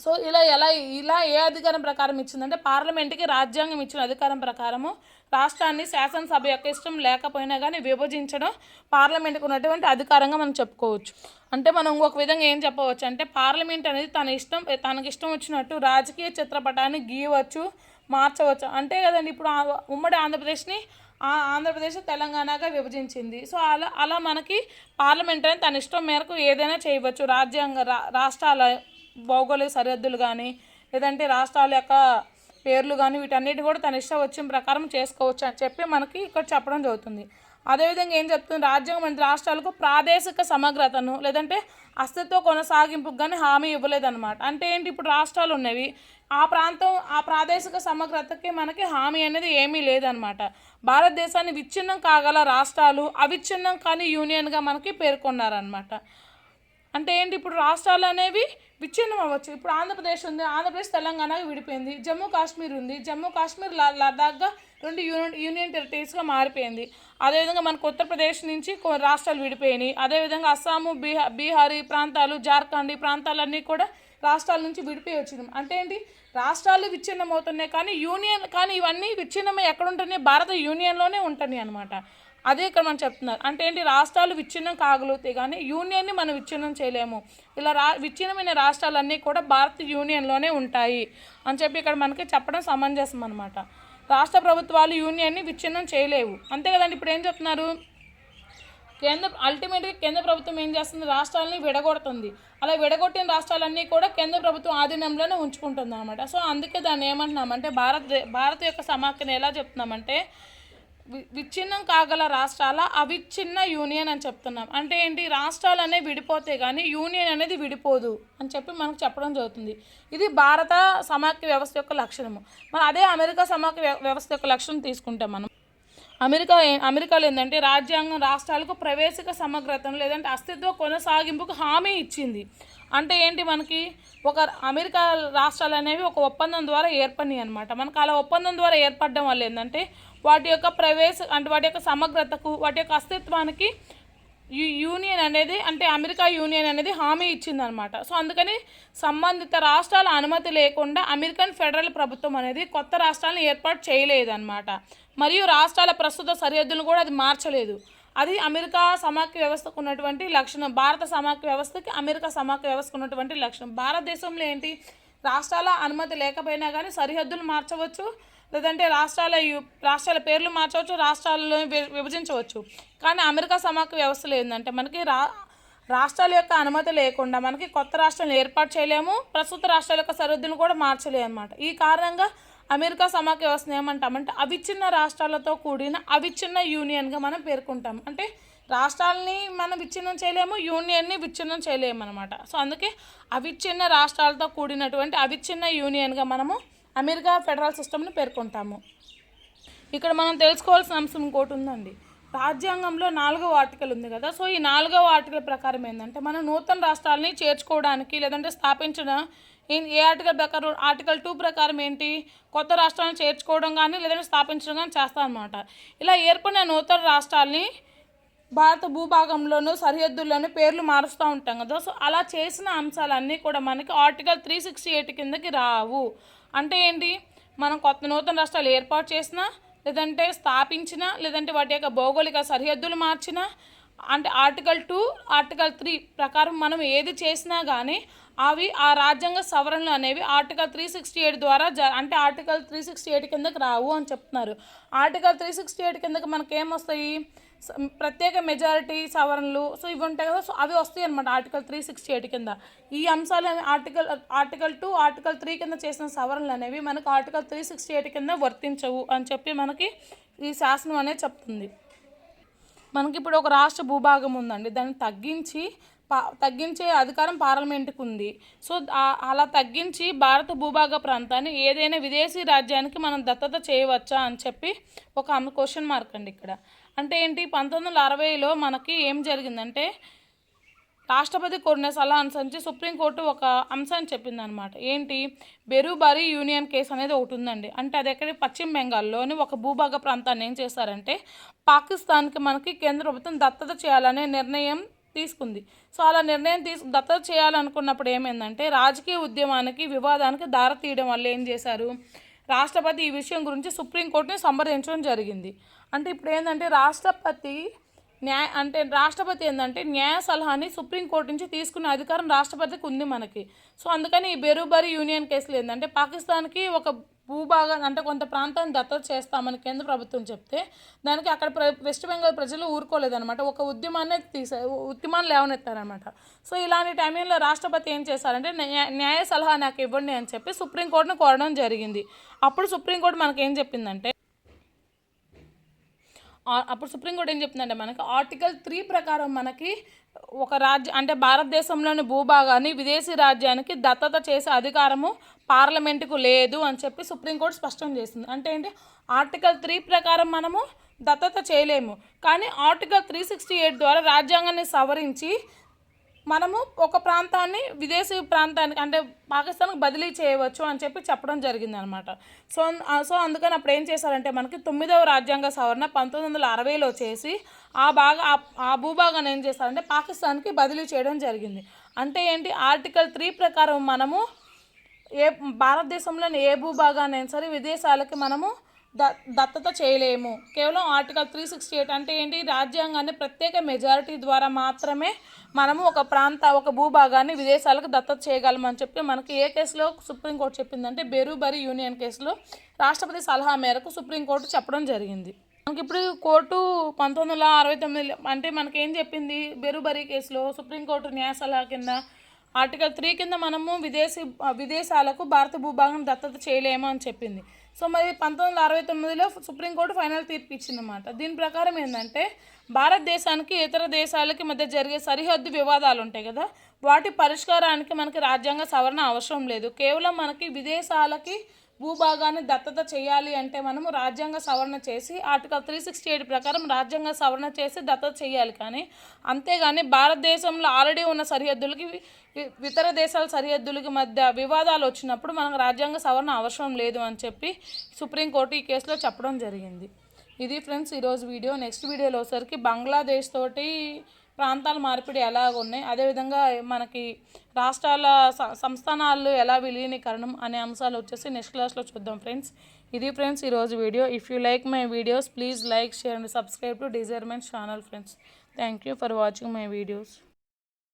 సో ఇలా ఎలా ఇలా ఏ అధికారం ప్రకారం ఇచ్చిందంటే పార్లమెంట్కి రాజ్యాంగం ఇచ్చిన అధికారం ప్రకారము రాష్ట్రాన్ని శాసనసభ యొక్క ఇష్టం లేకపోయినా కానీ విభజించడం పార్లమెంట్కి ఉన్నటువంటి అధికారంగా మనం చెప్పుకోవచ్చు. అంటే మనం ఇంకొక విధంగా ఏం చెప్పవచ్చు అంటే పార్లమెంట్ అనేది తన ఇష్టం తనకి ఇష్టం వచ్చినట్టు రాజకీయ చిత్రపటాన్ని గీయవచ్చు మార్చవచ్చు. అంటే కదండి ఇప్పుడు ఆ- ఉమ్మడి ఆంధ్రప్రదేశ్ని ఆ ఆంధ్రప్రదేశ్ తెలంగాణగా విభజించింది. సో అలా అలా మనకి పార్లమెంట్ అనేది తన ఇష్టం మేరకు ఏదైనా చేయవచ్చు. రాజ్యాంగ రా రాష్ట్రాల భౌగోళిక సరిహద్దులు కానీ లేదంటే రాష్ట్రాల యొక్క పేర్లు కానీ వీటన్నిటి కూడా తన ఇష్టం వచ్చిన ప్రకారం చేసుకోవచ్చు అని చెప్పి మనకి ఇక్కడ చెప్పడం జరుగుతుంది. అదేవిధంగా ఏం చెప్తుంది? రాజ్యాంగం మన రాష్ట్రాలకు ప్రాదేశిక సమగ్రతను లేదంటే అస్తిత్వ కొనసాగింపుకు కానీ హామీ ఇవ్వలేదన్నమాట. అంటే ఏంటి? ఇప్పుడు రాష్ట్రాలు ఉన్నవి ఆ ప్రాంతం ఆ ప్రాదేశిక సమగ్రతకి మనకి హామీ అనేది ఏమీ లేదనమాట భారతదేశాన్ని విచ్ఛిన్నం కాగల రాష్ట్రాలు అవిచ్ఛిన్నం కానీ యూనియన్గా మనకి పేర్కొన్నారనమాట అంటే ఏంటి? ఇప్పుడు రాష్ట్రాలు అనేవి విచ్ఛిన్నం అవ్వచ్చు. ఇప్పుడు ఆంధ్రప్రదేశ్ ఉంది ఆంధ్రప్రదేశ్ తెలంగాణ విడిపోయింది జమ్మూ కాశ్మీర్ ఉంది జమ్మూ కాశ్మీర్ ల- లదాఖ్గా రెండు యూనియన్ యూనియన్ టెరిటరీస్గా మారిపోయింది. అదేవిధంగా మనకు ఉత్తరప్రదేశ్ నుంచి కొన్ని రాష్ట్రాలు విడిపోయినాయి. అదేవిధంగా అస్సాము బీహార్ బీహార్ ఈ ప్రాంతాలు జార్ఖండ్ ఈ ప్రాంతాలన్నీ కూడా రాష్ట్రాల నుంచి విడిపోయి వచ్చినాం అంటే ఏంటి? రాష్ట్రాలు విచ్ఛిన్నం అవుతున్నాయి కానీ యూనియన్ కానీ ఇవన్నీ విచ్ఛిన్నమై ఎక్కడుంటున్నాయి? భారత యూనియన్లోనే ఉంటున్నాయి అనమాట అదే ఇక్కడ మనం చెప్తున్నారు. అంటే ఏంటి? రాష్ట్రాలు విచ్ఛిన్నం కాగలుగుతాయి కానీ యూనియన్ని మనం విచ్ఛిన్నం చేయలేము. ఇలా రా విచ్ఛిన్నమైన రాష్ట్రాలన్నీ కూడా భారత యూనియన్లోనే ఉంటాయి అని చెప్పి ఇక్కడ మనకి చెప్పడం సమంజసం అనమాట రాష్ట్ర ప్రభుత్వాలు యూనియన్ని విచ్ఛిన్నం చేయలేవు. అంతే కదండి ఇప్పుడు ఏం చెప్తున్నారు? కేంద్ర అల్టిమేట్గా కేంద్ర ప్రభుత్వం ఏం చేస్తుంది? రాష్ట్రాలని విడగొడుతుంది. అలా విడగొట్టిన రాష్ట్రాలన్నీ కూడా కేంద్ర ప్రభుత్వం ఆధీనంలోనే ఉంచుకుంటుంది అనమాట సో అందుకే దాన్ని ఏమంటున్నామంటే భారత్ భారత యొక్క సమాఖ్యను ఎలా చెప్తున్నామంటే విచ్ఛిన్నం కాగల రాష్ట్రాల అవిచ్ఛిన్న యూనియన్ అని చెప్తున్నాం. అంటే ఏంటి? రాష్ట్రాలు అనేవి విడిపోతే కానీ యూనియన్ అనేది విడిపోదు అని చెప్పి మనకు చెప్పడం జరుగుతుంది. ఇది భారత సమాఖ్య వ్యవస్థ యొక్క లక్షణము. మరి అదే అమెరికా సమాఖ్య వ్య- వ్యవస్థ యొక్క లక్షణం తీసుకుంటే మనం అమెరికా అమెరికాలో ఏంటంటే రాజ్యాంగం రాష్ట్రాలకు ప్రవేశిక సమగ్రతను లేదంటే అస్తిత్వ కొనసాగింపుకు హామీ ఇచ్చింది. అంటే ఏంటి మనకి? ఒక అమెరికా రాష్ట్రాలు అనేవి ఒక ఒప్పందం ద్వారా ఏర్పడినాయి అనమాట మనకు అలా ఒప్పందం ద్వారా ఏర్పడడం వల్ల ఏంటంటే వాటి యొక్క ప్రవేశ అంటే వాటి యొక్క సమగ్రతకు వాటి యొక్క అస్తిత్వానికి యూనియన్ అనేది అంటే అమెరికా యూనియన్ అనేది హామీ ఇచ్చిందనమాట. సో అందుకని సంబంధిత రాష్ట్రాల అనుమతి లేకుండా అమెరికన్ ఫెడరల్ ప్రభుత్వం అనేది కొత్త రాష్ట్రాలను ఏర్పాటు చేయలేదన్నమాట మరియు రాష్ట్రాల ప్రస్తుత సరిహద్దులను కూడా అది మార్చలేదు. అది అమెరికా సమాఖ్య వ్యవస్థకు ఉన్నటువంటి లక్షణం. భారత సమాఖ్య వ్యవస్థకి అమెరికా సమాఖ్య వ్యవస్థకు ఉన్నటువంటి లక్షణం. భారతదేశంలో ఏంటి? రాష్ట్రాల అనుమతి లేకపోయినా కానీ సరిహద్దులు మార్చవచ్చు. లేదంటే రాష్ట్రాల యు- రాష్ట్రాల పేర్లు మార్చవచ్చు రాష్ట్రాలలో విభజించవచ్చు. కానీ అమెరికా సమాఖ్య వ్యవస్థలో ఏంటంటే మనకి రా రాష్ట్రాల యొక్క అనుమతి లేకుండా మనకి కొత్త రాష్ట్రాలను ఏర్పాటు చేయలేము ప్రస్తుత రాష్ట్రాల యొక్క సరిహద్దును కూడా మార్చలేము అనమాట ఈ కారణంగా అమెరికా సమాఖ్య వ్యవస్థను ఏమంటామంటే అవిచ్ఛిన్న రాష్ట్రాలతో కూడిన అవిచ్ఛిన్న యూనియన్గా మనం పేర్కొంటాం. అంటే రాష్ట్రాలని మనం విచ్ఛిన్నం చేయలేము యూనియన్ని విచ్ఛిన్నం చేయలేము అనమాట సో అందుకే అవిచ్ఛిన్న రాష్ట్రాలతో కూడినటువంటి అవిచ్ఛిన్న యూనియన్గా మనము అమెరికా ఫెడరల్ సిస్టమ్ని పేర్కొంటాము. ఇక్కడ మనం తెలుసుకోవాల్సిన అంశం ఇంకోటి ఉందండి. రాజ్యాంగంలో నాలుగవ ఆర్టికల్ ఉంది కదా. సో ఈ నాలుగవ ఆర్టికల్ ప్రకారం ఏంటంటే మనం నూతన రాష్ట్రాలని చేర్చుకోవడానికి లేదంటే స్థాపించిన ఏ- ఏ ఆర్టికల్ ప్రకారం ఆర్టికల్ టూ ప్రకారం ఏంటి? కొత్త రాష్ట్రాలను చేర్చుకోవడం కానీ లేదంటే స్థాపించడం కానీ చేస్తామన్నమాట ఇలా ఏర్పడిన నూతన రాష్ట్రాలని భారత భూభాగంలోనూ సరిహద్దుల్లోనూ పేర్లు మారుస్తూ ఉంటాం కదా. సో అలా చేసిన అంశాలన్నీ కూడా మనకి ఆర్టికల్ త్రీ సిక్స్టీ ఎయిట్ కిందకి రావు. అంటే ఏంటి? మనం కొత్త నూతన రాష్ట్రాలు ఏర్పాటు చేసినా లేదంటే స్థాపించినా లేదంటే వాటి యొక్క భౌగోళిక సరిహద్దులు మార్చినా అంటే ఆర్టికల్ టూ ఆర్టికల్ త్రీ ప్రకారం మనం ఏది చేసినా కానీ అవి ఆ రాజ్యాంగ సవరణలు అనేవి ఆర్టికల్ త్రీ సిక్స్టీ ఎయిట్ ద్వారా జ అంటే ఆర్టికల్ త్రీ సిక్స్టీ ఎయిట్ కిందకి రావు అని చెప్తున్నారు. ఆర్టికల్ త్రీ సిక్స్టీ ఎయిట్ కిందకి మనకి ఏమొస్తాయి ప్రత్యేక మెజారిటీ సవరణలు సో ఇవి ఉంటాయి కదా సో అవి వస్తాయి అనమాట ఆర్టికల్ త్రీ సిక్స్టీ ఎయిట్ కింద. ఈ అంశాలు article article two article three కింద చేసిన సవరణలు అనేవి మనకు ఆర్టికల్ త్రీ సిక్స్టీ ఎయిట్ కింద వర్తించవు అని చెప్పి మనకి ఈ శాసనం అనేది చెప్తుంది. మనకి ఇప్పుడు ఒక రాష్ట్ర భూభాగం ఉందండి. దాన్ని తగ్గించి పా తగ్గించే అధికారం పార్లమెంటుకు ఉంది. సో అలా తగ్గించి భారత భూభాగ ప్రాంతాన్ని ఏదైనా విదేశీ రాజ్యానికి మనం దత్తత చేయవచ్చా అని చెప్పి ఒక క్వశ్చన్ మార్క్ అండి ఇక్కడ. అంటే ఏంటి పంతొమ్మిది వందల అరవైలో మనకి ఏం జరిగిందంటే రాష్ట్రపతి కోరిన సలహా అనుసరించి సుప్రీంకోర్టు ఒక అంశాన్ని చెప్పిందనమాట. ఏంటి బెరుబారి యూనియన్ కేసు అనేది ఒకటి ఉందండి. అంటే అది ఎక్కడ పశ్చిమ బెంగాల్లోని ఒక భూభాగ ప్రాంతాన్ని ఏం చేశారంటే పాకిస్తాన్కి మనకి కేంద్ర ప్రభుత్వం దత్తత చేయాలనే నిర్ణయం తీసుకుంది. సో అలా నిర్ణయం తీసు దత్తత చేయాలనుకున్నప్పుడు ఏమైందంటే రాజకీయ ఉద్యమానికి వివాదానికి దారి తీయడం వల్ల ఏం చేశారు? రాష్ట్రపతి ఈ విషయం గురించి సుప్రీంకోర్టుని సంప్రదించడం జరిగింది. అంటే ఇప్పుడు ఏంటంటే రాష్ట్రపతి న్యాయ అంటే రాష్ట్రపతి ఏంటంటే న్యాయ సలహాని సుప్రీంకోర్టు నుంచి తీసుకునే అధికారం రాష్ట్రపతికి ఉంది మనకి. సో అందుకని ఈ బెరుబరి యూనియన్ కేసులు ఏంటంటే పాకిస్తాన్కి ఒక భూభాగం అంటే కొంత ప్రాంతాన్ని దత్తత చేస్తామని కేంద్ర ప్రభుత్వం చెప్తే దానికి అక్కడ ప్ర వెస్ట్ బెంగాల్ ప్రజలు ఊరుకోలేదన్నమాట. ఒక ఉద్యమాన్ని తీసే ఉద్యమాన్ని లేవనెత్తారనమాట సో ఇలాంటి టైంలో రాష్ట్రపతి ఏం చేశారంటే న్యాయ న్యాయ సలహా నాకు ఇవ్వండి అని చెప్పి సుప్రీంకోర్టును కోరడం జరిగింది. అప్పుడు సుప్రీంకోర్టు మనకేం చెప్పిందంటే అప్పుడు సుప్రీంకోర్టు ఏం చెప్తుందంటే మనకి ఆర్టికల్ త్రీ ప్రకారం మనకి ఒక రాజ్య అంటే భారతదేశంలోని భూభాగాన్ని విదేశీ రాజ్యానికి దత్తత చేసే అధికారము పార్లమెంటుకు లేదు అని చెప్పి సుప్రీంకోర్టు స్పష్టం చేసింది. అంటే ఏంటి? ఆర్టికల్ త్రీ ప్రకారం మనము దత్తత చేయలేము. కానీ ఆర్టికల్ త్రీ సిక్స్టీ ఎయిట్ ద్వారా రాజ్యాంగాన్ని సవరించి మనము ఒక ప్రాంతాన్ని విదేశీ ప్రాంతానికి అంటే పాకిస్తాన్కి బదిలీ చేయవచ్చు అని చెప్పి చెప్పడం జరిగింది అనమాట సో సో అందుకని అప్పుడు ఏం చేశారంటే మనకి తొమ్మిదవ రాజ్యాంగ సవరణ పంతొమ్మిది వందల అరవైలో చేసి ఆ భాగ ఆ- భూభాగాన్ని ఏం చేశారంటే పాకిస్తాన్కి బదిలీ చేయడం జరిగింది. అంటే ఏంటి? ఆర్టికల్ త్రీ ప్రకారం మనము ఏ భారతదేశంలోని ఏ భూభాగాన్నైనా సరే విదేశాలకి మనము దత్తత చేయలేము. కేవలం ఆర్టికల్ త్రీ సిక్స్టీ ఎయిట్ అంటే ఏంటి? రాజ్యాంగాన్ని ప్రత్యేక మెజారిటీ ద్వారా మాత్రమే మనము ఒక ప్రాంత ఒక భూభాగాన్ని విదేశాలకు దత్తత చేయగలమని చెప్పి మనకి ఏ కేసులో సుప్రీంకోర్టు చెప్పిందంటే బెరుబరి యూనియన్ కేసులో రాష్ట్రపతి సలహా మేరకు సుప్రీంకోర్టు చెప్పడం జరిగింది. మనకి ఇప్పుడు కోర్టు పంతొమ్మిది వందల అరవై తొమ్మిది అంటే మనకేం చెప్పింది? బెరుబరి కేసులో సుప్రీంకోర్టు న్యాయ సలహా కింద ఆర్టికల్ త్రీ కింద మనము విదేశీ విదేశాలకు భారత భూభాగం దత్తత చేయలేము అని చెప్పింది. సో మరి పంతొమ్మిది వందల అరవై తొమ్మిదిలో సుప్రీంకోర్టు ఫైనల్ తీర్పు ఇచ్చిందన్నమాట దీని ప్రకారం ఏంటంటే భారతదేశానికి ఇతర దేశాలకి మధ్య జరిగే సరిహద్దు వివాదాలు ఉంటాయి కదా వాటి పరిష్కారానికి మనకి రాజ్యాంగ సవరణ అవసరం లేదు. కేవలం మనకి విదేశాలకి భూభాగాన్ని దత్తత చేయాలి అంటే మనము రాజ్యాంగ సవరణ చేసి ఆర్టికల్ త్రీ సిక్స్టీ ఎయిట్ ప్రకారం రాజ్యాంగ సవరణ చేసి దత్తత చేయాలి. కానీ అంతేగాని భారతదేశంలో ఆల్రెడీ ఉన్న సరిహద్దులకి ఇతర దేశాల సరిహద్దులకి మధ్య వివాదాలు వచ్చినప్పుడు మనకు రాజ్యాంగ సవరణ అవసరం లేదు అని చెప్పి సుప్రీంకోర్టు ఈ కేసులో చెప్పడం జరిగింది. ఇది ఫ్రెండ్స్ ఈరోజు వీడియో. నెక్స్ట్ వీడియోలో వచ్చేసరికి బంగ్లాదేశ్ తోటి ప్రాంతాల మార్పిడి ఎలాగ ఉన్నాయి? అదేవిధంగా మనకి రాష్ట్రాల సంస్థానాలు ఎలా విలీనీకరణం అనే అంశాలు వచ్చేసి నెక్స్ట్ క్లాస్లో చూద్దాం ఫ్రెండ్స్. ఇది ఫ్రెండ్స్ ఈరోజు video. If you like my videos please like share and subscribe to desire mind channel friends thank you for watching my videos